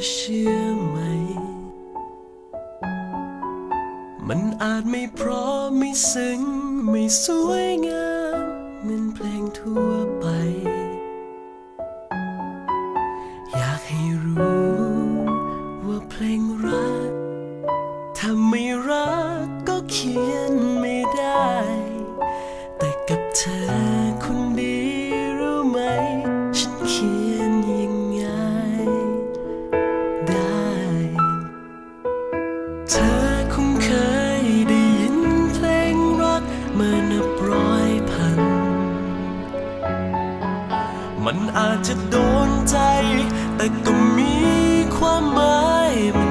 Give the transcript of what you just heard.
ะเชื่อไหม มันอาจไม่พร้อมไม่ซึ้งไม่สวยงามเหมือนเพลงทั่วไป อยากให้รู้ว่าเพลงรัก ถ้าไม่รักก็เขียน มันอาจจะโดนใจ แต่ก็มีความหมายมัน